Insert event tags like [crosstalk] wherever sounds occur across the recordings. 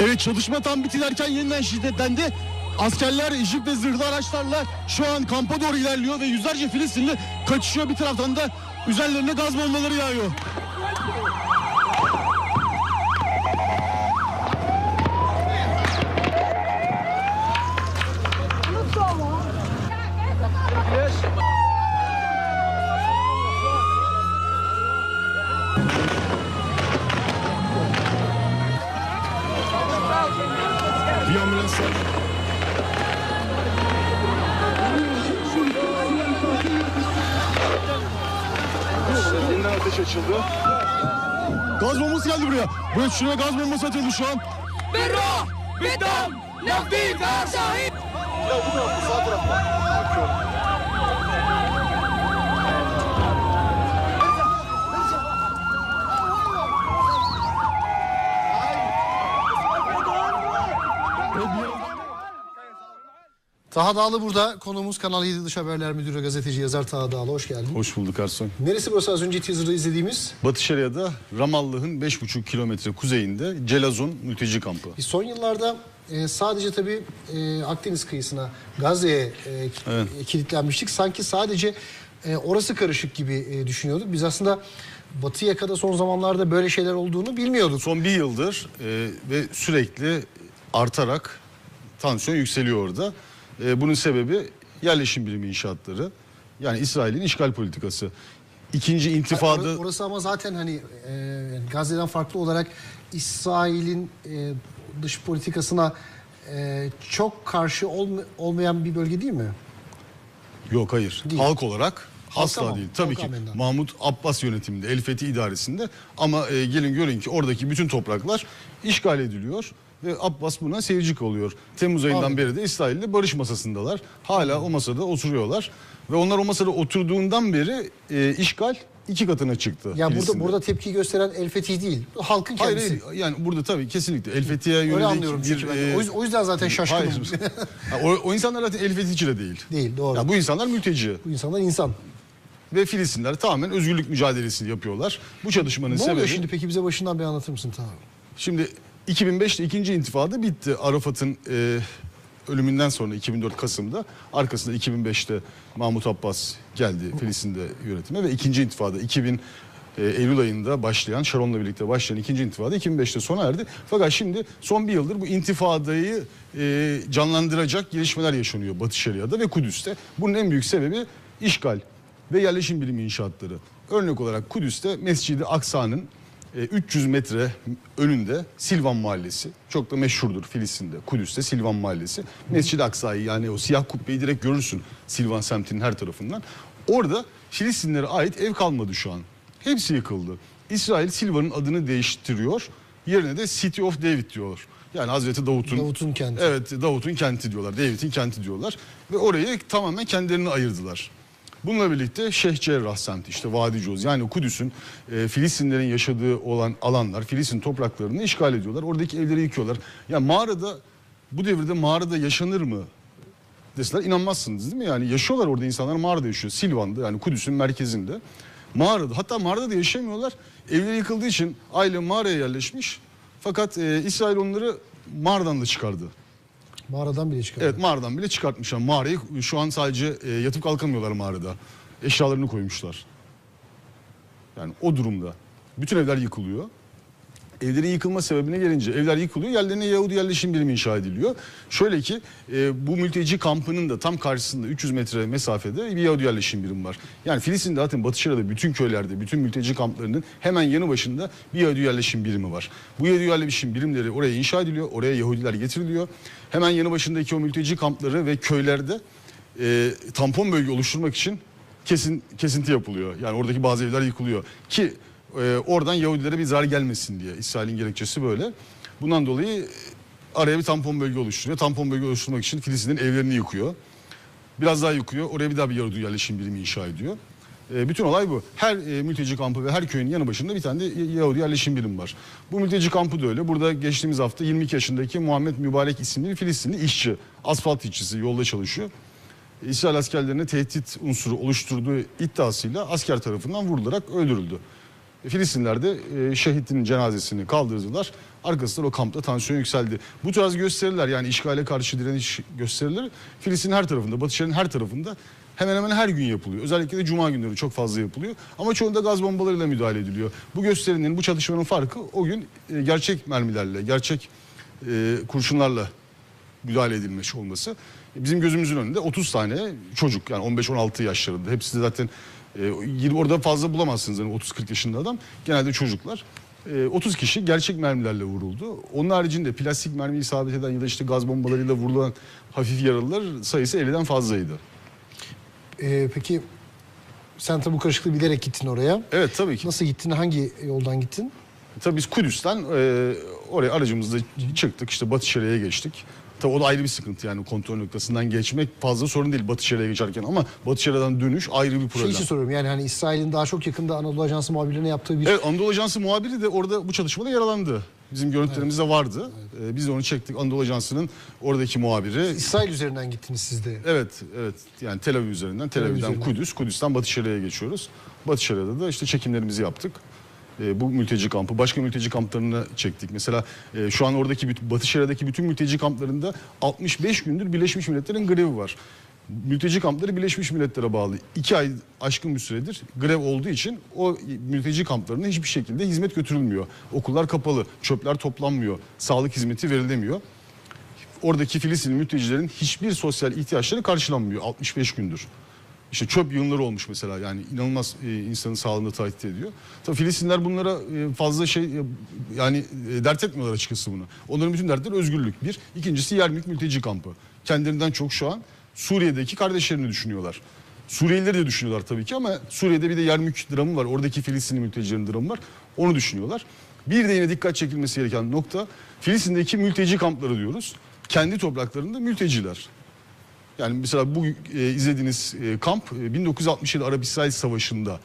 Evet çalışma tam bitilerken yeniden şiddetlendi. Askerler jip ve zırhlı araçlarla şu an kampa doğru ilerliyor ve yüzlerce Filistinli kaçışıyor. Bir taraftan da üzerlerine gaz bombaları yağıyor. açıldı. Gaz bombası geldi buraya. Buraya şuraya gaz bombası atıldı şu an. Berra! Bidam! Nefdi! Sahip! Ya bu tarafta sağ tarafta. Taha Dağlı burada. Konuğumuz Kanal 7 Dış Haberler Müdürü gazeteci yazar Taha Dağlı. Hoş geldin. Hoş bulduk Arson. Neresi burası az önce teaser'da izlediğimiz? Batı Şeria'da Ramallah'ın 5,5 kilometre kuzeyinde Celazon mülteci kampı. Biz son yıllarda e, sadece tabii e, Akdeniz kıyısına, Gazze'ye e, Evet. e, kilitlenmiştik. Sanki sadece e, orası karışık gibi e, düşünüyorduk. Biz aslında Batı yakada son zamanlarda böyle şeyler olduğunu bilmiyorduk. Son bir yıldır e, ve sürekli artarak tansiyon yükseliyor orada. E, bunun sebebi yerleşim birimi inşaatları. Yani İsrail'in işgal politikası. İkinci intifada... Or- Orası ama zaten hani e, Gazze'den farklı olarak İsrail'in e, dış politikasına e, çok karşı olma- olmayan bir bölge değil mi? Yok hayır. Değil. Halk olarak asla ama, değil. Tabii halk ki amenna. Mahmut Abbas yönetiminde, El Fethi idaresinde ama e, gelin görün ki oradaki bütün topraklar işgal ediliyor Abbas buna seyirci oluyor. Temmuz ayından Anladım. beri de İsrail'le barış masasındalar. Hala o masada oturuyorlar ve onlar o masada oturduğundan beri e, işgal iki katına çıktı. Ya burada burada tepki gösteren El Fethi değil. Halkın Hayır, kendisi. hayır yani burada tabii kesinlikle El Fethi'ye yönelik Öyle anlıyorum bir... e, O yüzden- o yüzden zaten şaşkınım. [laughs] Hayır. O, o insanlar zaten El Fethi'ci de değil. Değil, doğru. Ya bu insanlar mülteci. Bu insanlar insan. ve Filistinler tamamen özgürlük mücadelesini yapıyorlar. Bu çalışmanın Ne sebebi oluyor şimdi peki bize başından bir anlatır mısın Taha? şimdi 2005'te ikinci intifada bitti. Arafat'ın e, ölümünden sonra 2004 Kasım'da arkasında 2005'te Mahmut Abbas geldi Filistin'de yönetime ve ikinci intifada 2000 e, Eylül ayında başlayan Sharon'la birlikte başlayan ikinci intifada 2005'te sona erdi. Fakat şimdi son bir yıldır bu intifadayı e, canlandıracak gelişmeler yaşanıyor Batı Şeria'da ve Kudüs'te. Bunun en büyük sebebi işgal ve yerleşim birimi inşaatları. Örnek olarak Kudüs'te Mescid-i Aksa'nın 300 metre önünde Silvan Mahallesi. Çok da meşhurdur Filistin'de. Kudüs'te Silvan Mahallesi. Mescid-i Aksa'yı yani o siyah kubbeyi direkt görürsün Silvan semtinin her tarafından. Orada Filistinlere ait ev kalmadı şu an. Hepsi yıkıldı. İsrail Silvan'ın adını değiştiriyor. Yerine de City of David diyor. Yani Hazreti Davut'un Davut'un kenti. Evet Davut'un kenti diyorlar. David'in kenti diyorlar. Ve orayı tamamen kendilerini ayırdılar. Bununla birlikte Şeyh Cerrah semti işte Vadi Coz yani Kudüs'ün e, Filistinlerin yaşadığı olan alanlar Filistin topraklarını işgal ediyorlar. Oradaki evleri yıkıyorlar. Ya mağarada bu devirde mağarada yaşanır mı deseler inanmazsınız değil mi? Yani yaşıyorlar orada insanlar mağarada yaşıyor. Silvan'da yani Kudüs'ün merkezinde. Mağarada hatta mağarada da yaşamıyorlar. Evleri yıkıldığı için aile mağaraya yerleşmiş. Fakat e, İsrail onları mağaradan da çıkardı. Mağaradan bile çıkar. Evet mağaradan bile çıkartmışlar. Mağarayı şu an sadece e, yatıp kalkamıyorlar mağarada. Eşyalarını koymuşlar. Yani o durumda. Bütün evler yıkılıyor. Evlerin yıkılma sebebine gelince evler yıkılıyor. Yerlerine Yahudi yerleşim birimi inşa ediliyor. Şöyle ki e, bu mülteci kampının da tam karşısında 300 metre mesafede bir Yahudi yerleşim birimi var. Yani Filistin'de zaten Batı Şeria'da bütün köylerde, bütün mülteci kamplarının hemen yanı başında bir Yahudi yerleşim birimi var. Bu Yahudi yerleşim birimleri oraya inşa ediliyor. Oraya Yahudiler getiriliyor. Hemen yanı başındaki o mülteci kampları ve köylerde e, tampon bölge oluşturmak için kesin kesinti yapılıyor. Yani oradaki bazı evler yıkılıyor ki e, oradan Yahudilere bir zarar gelmesin diye İsrail'in gerekçesi böyle. Bundan dolayı e, araya bir tampon bölge oluşturuyor. Tampon bölge oluşturmak için Filistin'in evlerini yıkıyor. Biraz daha yıkıyor. Oraya bir daha bir Yahudi yerleşim birimi inşa ediyor. E, bütün olay bu. Her e, mülteci kampı ve her köyün yanı başında bir tane de Yahudi yerleşim birimi var. Bu mülteci kampı da öyle. Burada geçtiğimiz hafta 22 yaşındaki Muhammed Mübarek isimli bir Filistinli işçi, asfalt işçisi yolda çalışıyor. İsrail askerlerine tehdit unsuru oluşturduğu iddiasıyla asker tarafından vurularak öldürüldü. Filistinler de e, şehitinin cenazesini kaldırdılar. Arkasından o kampta tansiyon yükseldi. Bu tarz gösteriler yani işgale karşı direniş gösterileri Filistin her tarafında, Batı Şeria'nın her tarafında hemen hemen her gün yapılıyor. Özellikle de cuma günleri çok fazla yapılıyor. Ama çoğunda gaz bombalarıyla müdahale ediliyor. Bu gösterinin, bu çatışmanın farkı o gün e, gerçek mermilerle, gerçek e, kurşunlarla müdahale edilmiş olması. Bizim gözümüzün önünde 30 tane çocuk yani 15-16 yaşlarında. Hepsi de zaten e, 20 orada fazla bulamazsınız yani 30-40 yaşında adam. Genelde çocuklar. E, 30 kişi gerçek mermilerle vuruldu. Onun haricinde plastik mermi isabet eden ya da işte gaz bombalarıyla vurulan hafif yaralılar sayısı 50'den fazlaydı. Ee, peki sen tabi bu karışıklığı bilerek gittin oraya. Evet tabii ki. Nasıl gittin? Hangi yoldan gittin? Tabii biz Kudüs'ten e, oraya aracımızla çıktık işte Batı Şeria'ya geçtik. Tabii o da ayrı bir sıkıntı yani kontrol noktasından geçmek fazla sorun değil Batı Şeria'ya geçerken ama Batı Şeria'dan dönüş ayrı bir Şey problem. için soruyorum yani hani İsrail'in daha çok yakında Anadolu Ajansı muhabirlerine yaptığı bir Evet Anadolu Ajansı muhabiri de orada bu çalışmada yaralandı. Bizim görüntülerimiz de vardı. Ee, biz de onu çektik. Anadolu Ajansı'nın oradaki muhabiri. İsrail üzerinden gittiniz siz de. Evet, evet. Yani Tel Aviv üzerinden, Tel Aviv Aviv'den. Kudüs, Kudüs'ten Batı Şeria'ya geçiyoruz. Batı Şeria'da da işte çekimlerimizi yaptık. Ee, bu mülteci kampı, başka mülteci kamplarını çektik. Mesela e, şu an oradaki Batı Şeria'daki bütün mülteci kamplarında 65 gündür Birleşmiş Milletler'in grevi var. Mülteci kampları Birleşmiş Milletler'e bağlı. İki ay aşkın bir süredir grev olduğu için o mülteci kamplarına hiçbir şekilde hizmet götürülmüyor. Okullar kapalı, çöpler toplanmıyor, sağlık hizmeti verilemiyor oradaki Filistinli mültecilerin hiçbir sosyal ihtiyaçları karşılanmıyor 65 gündür. İşte çöp yığınları olmuş mesela yani inanılmaz e, insanın sağlığını tehdit ediyor. Tabii Filistinler bunlara e, fazla şey e, yani e, dert etmiyorlar açıkçası bunu. Onların bütün dertleri özgürlük bir. İkincisi Yermük mülteci kampı. Kendilerinden çok şu an Suriye'deki kardeşlerini düşünüyorlar. Suriyelileri de düşünüyorlar tabii ki ama Suriye'de bir de Yermük dramı var. Oradaki Filistinli mültecilerin dramı var. Onu düşünüyorlar. Bir de yine dikkat çekilmesi gereken nokta Filistin'deki mülteci kampları diyoruz. Kendi topraklarında mülteciler. Yani mesela bu e, izlediğiniz e, kamp e, 1967 Arap-İsrail Savaşı'nda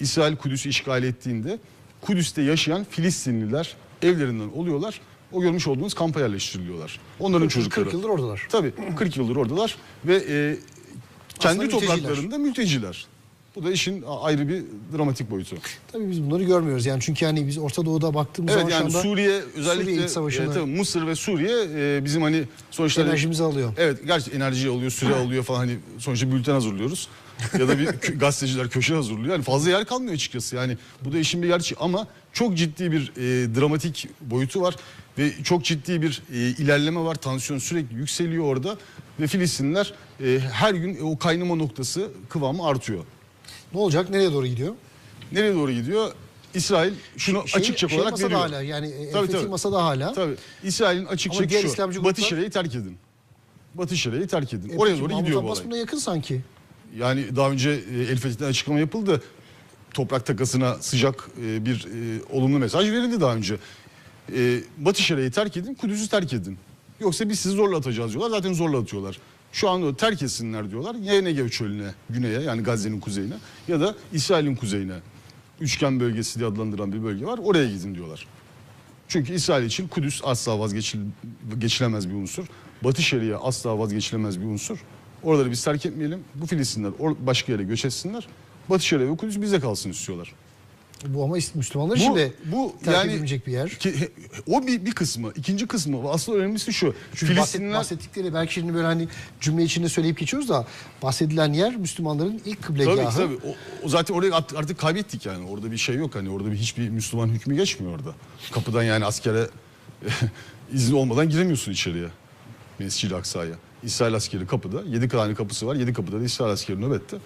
İsrail Kudüs'ü işgal ettiğinde Kudüs'te yaşayan Filistinliler evlerinden oluyorlar. O görmüş olduğunuz kampa yerleştiriliyorlar. Onların çocukları. 40 yıldır oradalar. Tabii 40 yıldır oradalar ve e, kendi mülteciler. topraklarında mülteciler. Bu da işin ayrı bir dramatik boyutu. Tabii biz bunları görmüyoruz yani çünkü hani biz Orta Doğu'da baktığımız Evet zaman yani Suriye özellikle Suriye savaşını- e, tabii Mısır ve Suriye e, bizim hani sonuçta enerjimizi alıyor. Evet gerçi enerji alıyor, süre [laughs] alıyor falan hani sonuçta bülten hazırlıyoruz. ya da bir [laughs] gazeteciler köşe hazırlıyor. Yani fazla yer kalmıyor açıkçası. Yani bu da işin bir gerçeği ama çok ciddi bir e, dramatik boyutu var ve çok ciddi bir e, ilerleme var. Tansiyon sürekli yükseliyor orada ve Filistinliler e, her gün o kaynama noktası kıvamı artıyor. Ne olacak? Nereye doğru gidiyor? Nereye doğru gidiyor? İsrail şunu Şey- açıkça şey olarak masada veriyor. hala yani Tabii, tabii. masada hala. Tabii. İsrail'in açıkça Ama diğer şu. İslamcı Batı gruplar- Şeria'yı terk edin. Batı Şeria'yı terk edin. E, Oraya doğru Mahmut gidiyor bu Abbas olay. buna yakın sanki. Yani daha önce e, El Fethi'den açıklama yapıldı. Toprak takasına sıcak e, bir e, olumlu mesaj verildi daha önce. E, Batı Şeria'yı terk edin, Kudüs'ü terk edin. Yoksa biz sizi zorla atacağız diyorlar. Zaten zorla atıyorlar. Şu an terk etsinler diyorlar. Ya Negev çölüne, güneye yani Gazze'nin kuzeyine ya da İsrail'in kuzeyine. Üçgen bölgesi diye adlandırılan bir bölge var. Oraya gidin diyorlar. Çünkü İsrail için Kudüs asla vazgeçilemez bir unsur. Batı Şeria asla vazgeçilemez bir unsur. Oraları biz terk etmeyelim. Bu Filistinler başka yere göç etsinler. Batı Şeria ve Kudüs bize kalsın istiyorlar. Bu ama Müslümanlar için de bu terk yani edilmeyecek bir yer. Ki, o bir, bir kısmı. ikinci kısmı asıl önemlisi şu. Çünkü bahset, Filistinler bahsettikleri belki şimdi böyle hani cümle içinde söyleyip geçiyoruz da bahsedilen yer Müslümanların ilk Tabii kıblegahı. tabii. O, o zaten orayı artık kaybettik yani. Orada bir şey yok hani orada bir hiçbir Müslüman hükmü geçmiyor orada. Kapıdan yani askere [laughs] izin olmadan giremiyorsun içeriye. Mescid-i Aksa'ya. İsrail askeri kapıda. Yedi tane kapısı var. Yedi kapıda da İsrail askeri nöbette.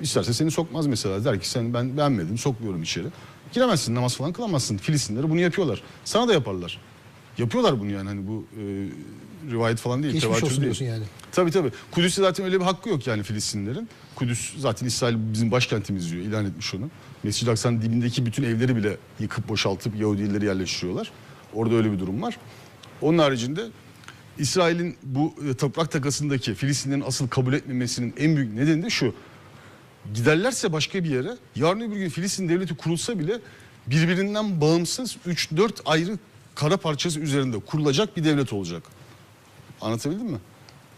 İsterse seni sokmaz mesela. Der ki sen ben beğenmedim sokmuyorum içeri. Giremezsin namaz falan kılamazsın. Filistinleri bunu yapıyorlar. Sana da yaparlar. Yapıyorlar bunu yani hani bu e, rivayet falan değil. Geçmiş olsun değil. diyorsun yani. Tabii tabii. Kudüs'te zaten öyle bir hakkı yok yani Filistinlerin. Kudüs zaten İsrail bizim başkentimiz diyor. ilan etmiş onu. Mescid-i Aksa'nın dibindeki bütün evleri bile yıkıp boşaltıp Yahudileri yerleştiriyorlar. Orada öyle bir durum var. Onun haricinde İsrail'in bu e, toprak takasındaki Filistinlerin asıl kabul etmemesinin en büyük nedeni de şu. Giderlerse başka bir yere yarın öbür gün Filistin devleti kurulsa bile birbirinden bağımsız 3-4 ayrı kara parçası üzerinde kurulacak bir devlet olacak. Anlatabildim mi?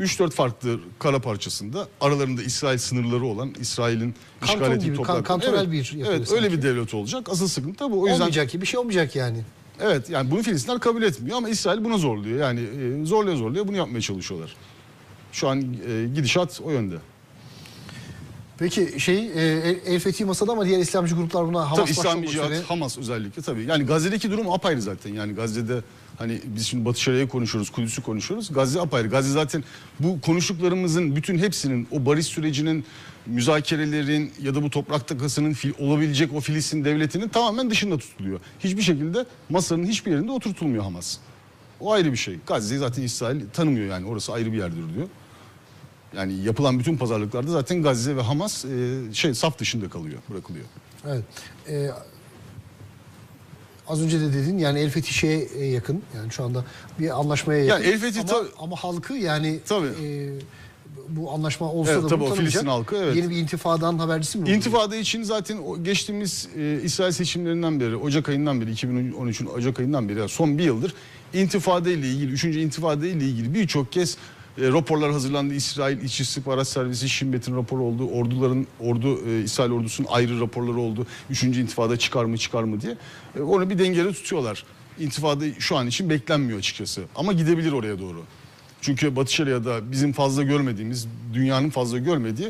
3-4 farklı kara parçasında aralarında İsrail sınırları olan İsrail'in işgal Kanton ettiği gibi, kan- topraklar. kantonel evet, bir yapıyor Evet öyle sanki. bir devlet olacak. Asıl sıkıntı bu. O yüzden Olmayacak ki bir şey olmayacak yani. Evet yani bunu Filistinler kabul etmiyor ama İsrail buna zorluyor. Yani e, zorluyor zorluyor bunu yapmaya çalışıyorlar. Şu an e, gidişat o yönde. Peki şey e, El- El Fethi masada ama diğer İslamcı gruplar buna Hamas Tabii İslami Cihat, üzere- Hamas özellikle tabii. Yani Gazze'deki durum apayrı zaten. Yani Gazze'de hani biz şimdi Batı Şeria'yı konuşuyoruz, Kudüs'ü konuşuyoruz. Gazze apayrı. Gazze zaten bu konuştuklarımızın bütün hepsinin o barış sürecinin, müzakerelerin ya da bu toprak takasının fil- olabilecek o Filistin devletinin tamamen dışında tutuluyor. Hiçbir şekilde masanın hiçbir yerinde oturtulmuyor Hamas. O ayrı bir şey. Gazze'yi zaten İsrail tanımıyor yani orası ayrı bir yerdir diyor. Yani yapılan bütün pazarlıklarda zaten Gazze ve Hamas e, şey saf dışında kalıyor, bırakılıyor. Evet. E, az önce de dedin yani El Fethi şeye e, yakın. Yani şu anda bir anlaşmaya yakın. El Fethi ama, tabii- ama halkı yani Tabii. e, bu anlaşma olsa Evet, da tabii o. Filistin halkı, evet. Yeni bir intifadan habercisi mi? İntifada için zaten geçtiğimiz e, İsrail seçimlerinden beri, Ocak ayından beri, 2013'ün Ocak ayından beri, yani son bir yıldır intifada ile ilgili, 3. intifada ile ilgili birçok kez e, raporlar hazırlandı. İsrail İç İstihbarat Servisi, Şimbet'in raporu oldu. Orduların, ordu, e, İsrail ordusunun ayrı raporları oldu. 3. intifada çıkar mı çıkar mı diye. E, onu bir dengede tutuyorlar. İntifada şu an için beklenmiyor açıkçası. Ama gidebilir oraya doğru. Çünkü Batı Şeria'da bizim fazla görmediğimiz, dünyanın fazla görmediği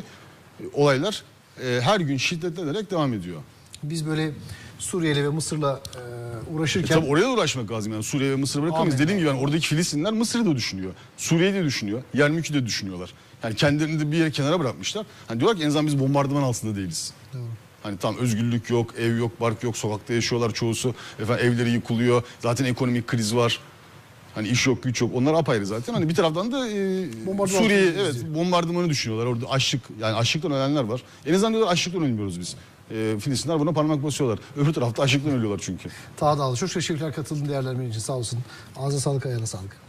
e, olaylar e, her gün şiddetlenerek devam ediyor. Biz böyle Suriyeli ve Mısır'la e, E uğraşırken tabii oraya da uğraşmak lazım yani Suriye ve Mısır'ı bırakamayız. Amin. Dediğim gibi yani oradaki Filistinler Mısır'ı da düşünüyor. Suriye'yi de düşünüyor. Yermük'ü de düşünüyorlar. Yani kendilerini de bir yere kenara bırakmışlar. Hani diyorlar ki en azından biz bombardıman altında değiliz. Hani tam özgürlük yok, ev yok, bark yok, sokakta yaşıyorlar çoğusu. Efendim evleri yıkılıyor. Zaten ekonomik kriz var. Hani iş yok, güç yok. Onlar apayrı zaten. Hani bir taraftan da e, Suriye evet bombardımanı düşünüyorlar. Orada açlık yani açlıktan ölenler var. En azından diyorlar açlıktan ölmüyoruz biz. E, Filistinler buna parmak basıyorlar. Öbür tarafta açlıktan ölüyorlar çünkü. Taha Dağlı çok teşekkürler katıldığın değerlendirmen için sağ olsun. Ağzına sağlık ayağına sağlık.